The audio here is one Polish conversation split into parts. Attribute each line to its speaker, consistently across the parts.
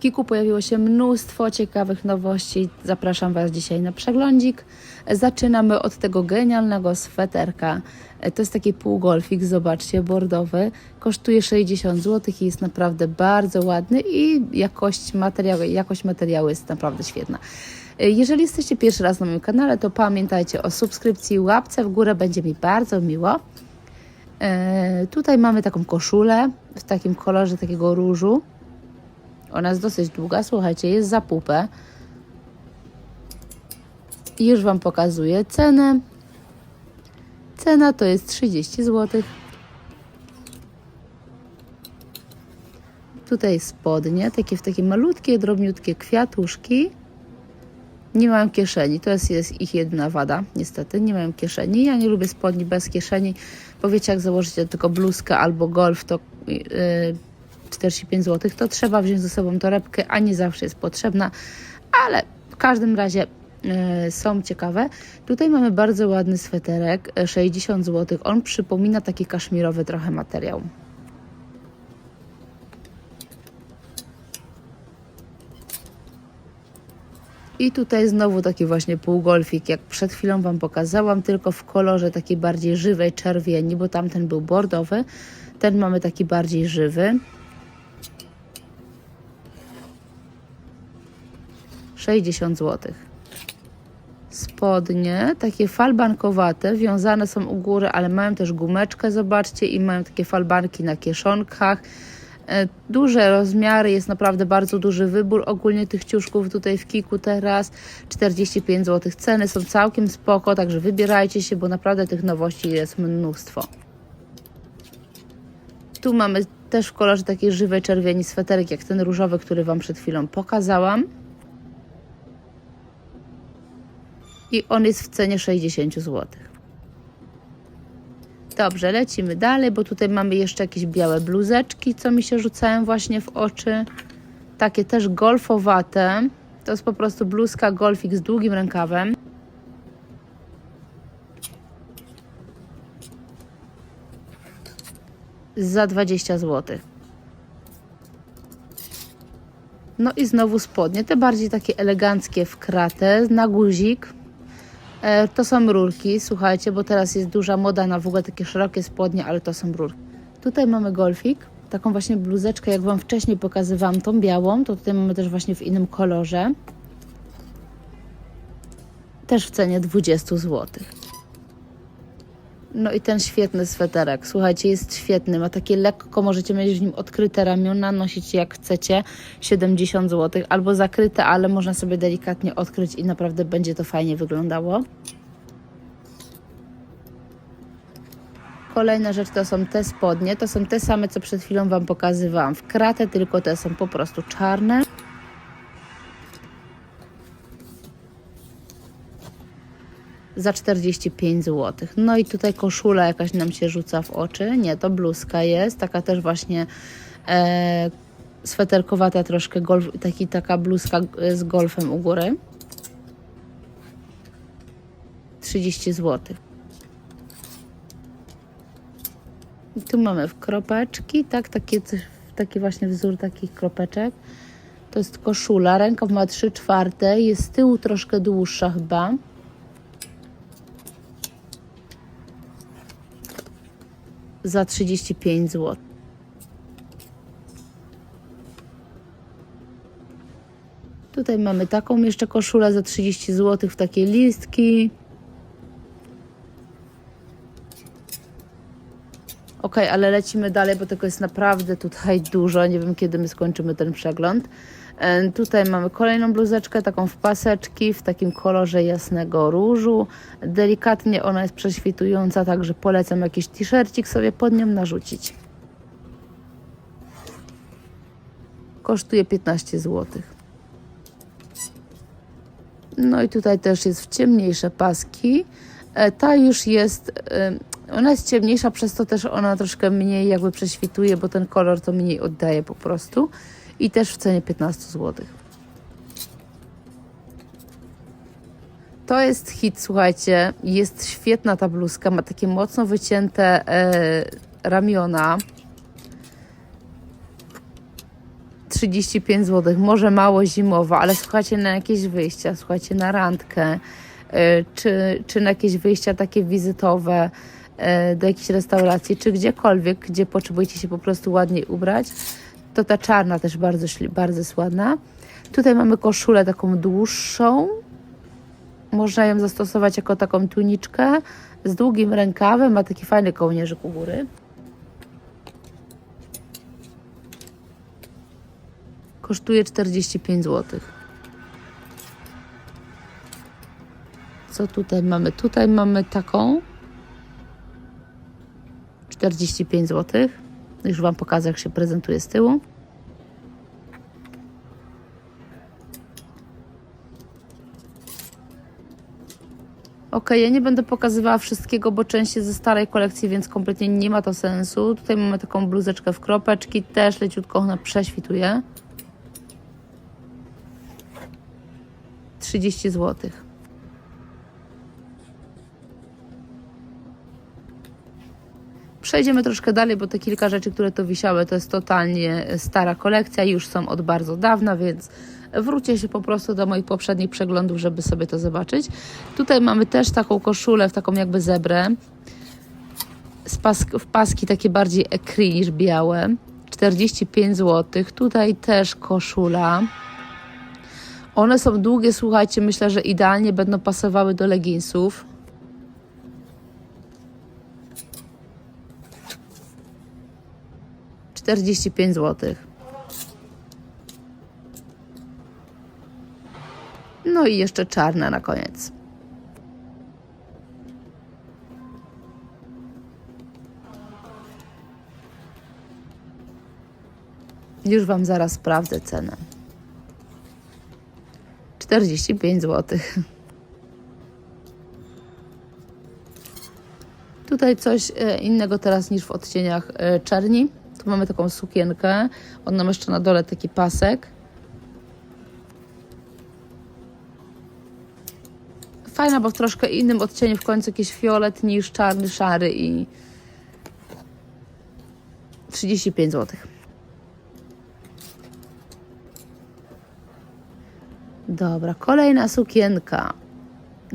Speaker 1: Kiku pojawiło się mnóstwo ciekawych nowości. Zapraszam Was dzisiaj na przeglądzik. Zaczynamy od tego genialnego sweterka. To jest taki półgolfik, zobaczcie, bordowy. Kosztuje 60 zł i jest naprawdę bardzo ładny i jakość materiału, jakość materiału jest naprawdę świetna. Jeżeli jesteście pierwszy raz na moim kanale, to pamiętajcie o subskrypcji, łapce w górę, będzie mi bardzo miło. E, tutaj mamy taką koszulę w takim kolorze takiego różu. Ona jest dosyć długa, słuchajcie, jest za pupę. I już Wam pokazuję cenę. Cena to jest 30 zł. Tutaj spodnie, takie w takie malutkie, drobniutkie kwiatuszki. Nie mają kieszeni, to jest, jest ich jedyna wada, niestety. Nie mają kieszeni. Ja nie lubię spodni bez kieszeni, bo wiecie, jak założycie tylko bluzkę albo golf, to yy, 45 zł, to trzeba wziąć ze sobą torebkę, a nie zawsze jest potrzebna, ale w każdym razie yy, są ciekawe. Tutaj mamy bardzo ładny sweterek, yy, 60 zł. On przypomina taki kaszmirowy trochę materiał. I tutaj znowu taki właśnie półgolfik, jak przed chwilą Wam pokazałam, tylko w kolorze takiej bardziej żywej czerwieni, bo tamten był bordowy. Ten mamy taki bardziej żywy. 60 zł. Spodnie, takie falbankowate, wiązane są u góry, ale mają też gumeczkę, zobaczcie, i mają takie falbanki na kieszonkach. E, Duże rozmiary, jest naprawdę bardzo duży wybór ogólnie tych ciuszków tutaj w Kiku teraz. 45 zł. Ceny są całkiem spoko, także wybierajcie się, bo naprawdę tych nowości jest mnóstwo. Tu mamy też w kolorze takiej żywej czerwieni sweterek, jak ten różowy, który Wam przed chwilą pokazałam. I on jest w cenie 60 zł. Dobrze, lecimy dalej, bo tutaj mamy jeszcze jakieś białe bluzeczki, co mi się rzucają właśnie w oczy. Takie też golfowate. To jest po prostu bluzka golfik z długim rękawem. Za 20 zł. No i znowu spodnie, te bardziej takie eleganckie w kratę, na guzik. E, To są rurki, słuchajcie, bo teraz jest duża moda na w ogóle takie szerokie spodnie, ale to są rurki. Tutaj mamy golfik, taką właśnie bluzeczkę, jak Wam wcześniej pokazywałam, tą białą, to tutaj mamy też właśnie w innym kolorze. Też w cenie 20 zł. No i ten świetny sweterek, słuchajcie, jest świetny, ma takie lekko, możecie mieć w nim odkryte ramiona, nosić jak chcecie, 70 zł, albo zakryte, ale można sobie delikatnie odkryć i naprawdę będzie to fajnie wyglądało. Kolejna rzecz to są te spodnie, to są te same, co przed chwilą Wam pokazywałam. W kratę, tylko te są po prostu czarne. Za 45 zł. No i tutaj koszula jakaś nam się rzuca w oczy. Nie, to bluzka jest, taka też właśnie e, sweterkowata troszkę, golf, taki, taka bluzka z golfem u góry. 30 zł. I tu mamy w kropeczki, tak, takie, taki właśnie wzór takich kropeczek. To jest koszula, rękaw ma 3 czwarte, jest z tyłu troszkę dłuższa chyba. Za 35 zł. Tutaj mamy taką jeszcze koszulę za 30 zł w takie listki. Ok, ale lecimy dalej, bo tego jest naprawdę tutaj dużo. Nie wiem, kiedy my skończymy ten przegląd. E, Tutaj mamy kolejną bluzeczkę, taką w paseczki, w takim kolorze jasnego różu. Delikatnie ona jest prześwitująca, także polecam jakiś t-shircik sobie pod nią narzucić. Kosztuje 15 zł. No i tutaj też jest w ciemniejsze paski. E, Ta już jest, e, ona jest ciemniejsza, przez to też ona troszkę mniej jakby prześwituje, bo ten kolor to mniej oddaje po prostu. I też w cenie 15 zł. To jest hit, słuchajcie. Jest świetna ta bluzka, ma takie mocno wycięte e, ramiona. 35 zł. Może mało zimowa, ale słuchajcie, na jakieś wyjścia, słuchajcie, na randkę, y, czy, czy na jakieś wyjścia takie wizytowe y, do jakiejś restauracji, czy gdziekolwiek, gdzie potrzebujecie się po prostu ładniej ubrać, to ta czarna też bardzo, bardzo jest. Tutaj mamy koszulę taką dłuższą. Można ją zastosować jako taką tuniczkę z długim rękawem, ma taki fajny kołnierzyk u góry. Kosztuje 45 zł. Co tutaj mamy? Tutaj mamy taką 45 zł. Już Wam pokażę, jak się prezentuje z tyłu. Ok, ja nie będę pokazywała wszystkiego, bo część jest ze starej kolekcji, więc kompletnie nie ma to sensu. Tutaj mamy taką bluzeczkę w kropeczki, też leciutko ona prześwituje. 30 zł. Przejdziemy troszkę dalej, bo te kilka rzeczy, które tu wisiały, to jest totalnie stara kolekcja, już są od bardzo dawna, więc wróćcie się po prostu do moich poprzednich przeglądów, żeby sobie to zobaczyć. Tutaj mamy też taką koszulę w taką jakby zebrę, w paski takie bardziej ekry niż białe, 45 zł. Tutaj też koszula. One są długie, słuchajcie, myślę, że idealnie będą pasowały do leginsów. Czterdzieści pięć złotych. No i jeszcze czarna na koniec. Już Wam zaraz sprawdzę cenę. 45 zł. Tutaj coś e, innego teraz niż w odcieniach e, czerni. Mamy taką sukienkę. Ona ma jeszcze na dole taki pasek. Fajna, bo w troszkę innym odcieniu w końcu jakiś fiolet niż czarny, szary i 35 zł. Dobra, kolejna sukienka.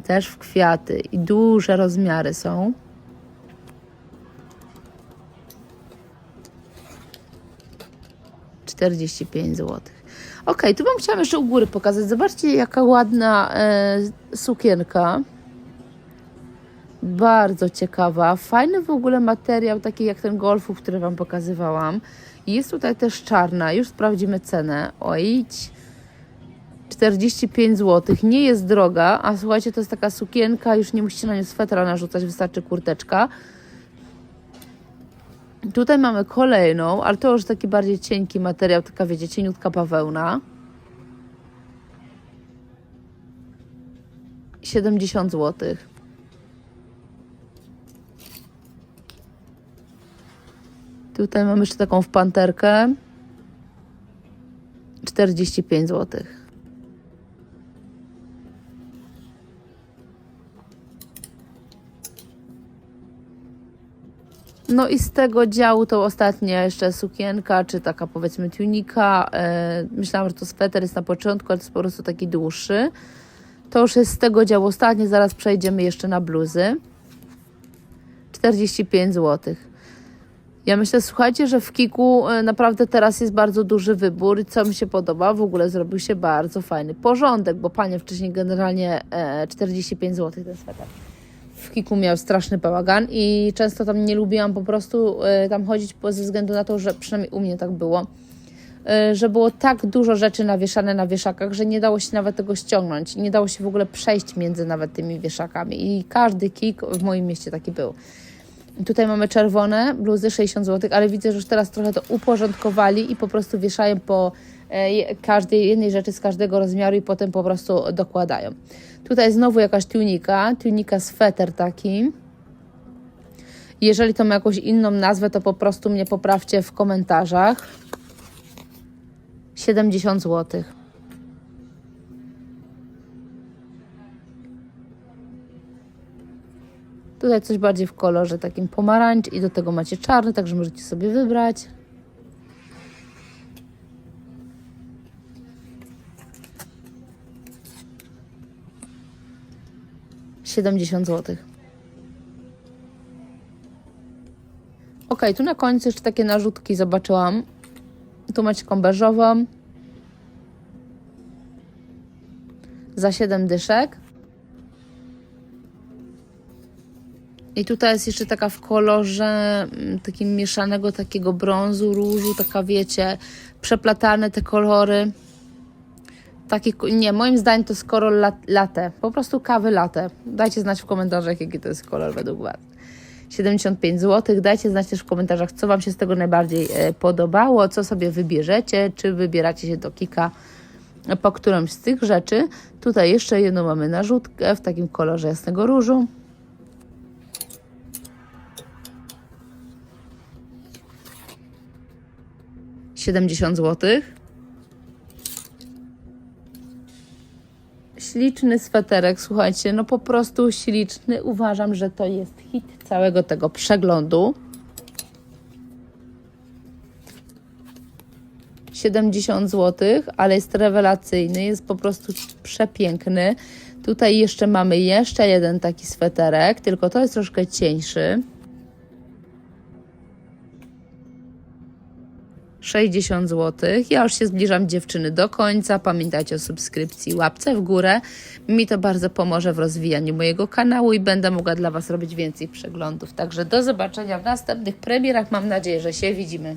Speaker 1: Też w kwiaty i duże rozmiary są. Czterdzieści pięć złotych. Ok, tu bym chciała jeszcze u góry pokazać. Zobaczcie, jaka ładna e, sukienka. Bardzo ciekawa. Fajny w ogóle materiał, taki jak ten golfów, który Wam pokazywałam. Jest tutaj też czarna. Już sprawdzimy cenę. Oj, 45 zł. Nie jest droga, a słuchajcie, to jest taka sukienka, już nie musicie na nią swetra narzucać, wystarczy kurteczka. Tutaj mamy kolejną, ale to już taki bardziej cienki materiał, taka wiecie, cieniutka bawełna. 70 zł. Tutaj mamy jeszcze taką w panterkę. 45 zł. No i z tego działu to ostatnia jeszcze sukienka, czy taka powiedzmy tunika. E, myślałam, że to sweter jest na początku, ale to jest po prostu taki dłuższy. To już jest z tego działu ostatnie, zaraz przejdziemy jeszcze na bluzy. 45 zł. Ja myślę, słuchajcie, że w Kiku e, naprawdę teraz jest bardzo duży wybór co mi się podoba, w ogóle zrobił się bardzo fajny porządek, bo panie wcześniej generalnie e, 45 zł ten sweter Kiku miał straszny bałagan i często tam nie lubiłam po prostu y, tam chodzić ze względu na to, że przynajmniej u mnie tak było, y, że było tak dużo rzeczy nawieszane na wieszakach, że nie dało się nawet tego ściągnąć nie dało się w ogóle przejść między nawet tymi wieszakami i każdy kik w moim mieście taki był. Tutaj mamy czerwone bluzy 60 zł, ale widzę, że już teraz trochę to uporządkowali i po prostu wieszają po e, każdej jednej rzeczy z każdego rozmiaru i potem po prostu dokładają. Tutaj znowu jakaś tunika, tunika sweter taki. Jeżeli to ma jakąś inną nazwę, to po prostu mnie poprawcie w komentarzach. 70 zł. Tutaj coś bardziej w kolorze takim pomarańcz i do tego macie czarny, także możecie sobie wybrać. 70 zł. Ok, tu na końcu jeszcze takie narzutki zobaczyłam. Tu macie beżową. Za 7 dyszek. I tutaj jest jeszcze taka w kolorze mm, takim mieszanego takiego brązu, różu, taka wiecie, przeplatane te kolory. Taki, nie, moim zdaniem to jest kolor lat, latte, po prostu kawy latte. Dajcie znać w komentarzach, jaki to jest kolor według Was. 75 zł. Dajcie znać też w komentarzach, co Wam się z tego najbardziej e, podobało, co sobie wybierzecie, czy wybieracie się do Kika po którąś z tych rzeczy. Tutaj jeszcze jedną mamy narzutkę w takim kolorze jasnego różu. Siedemdziesiąt złotych. Śliczny sweterek, słuchajcie, no po prostu śliczny. Uważam, że to jest hit całego tego przeglądu. 70 zł, ale jest rewelacyjny, jest po prostu przepiękny. Tutaj jeszcze mamy jeszcze jeden taki sweterek, tylko to jest troszkę cieńszy. 60 zł. Ja już się zbliżam dziewczyny do końca. Pamiętajcie o subskrypcji, łapce w górę. Mi to bardzo pomoże w rozwijaniu mojego kanału i będę mogła dla Was robić więcej przeglądów. Także do zobaczenia w następnych premierach. Mam nadzieję, że się widzimy.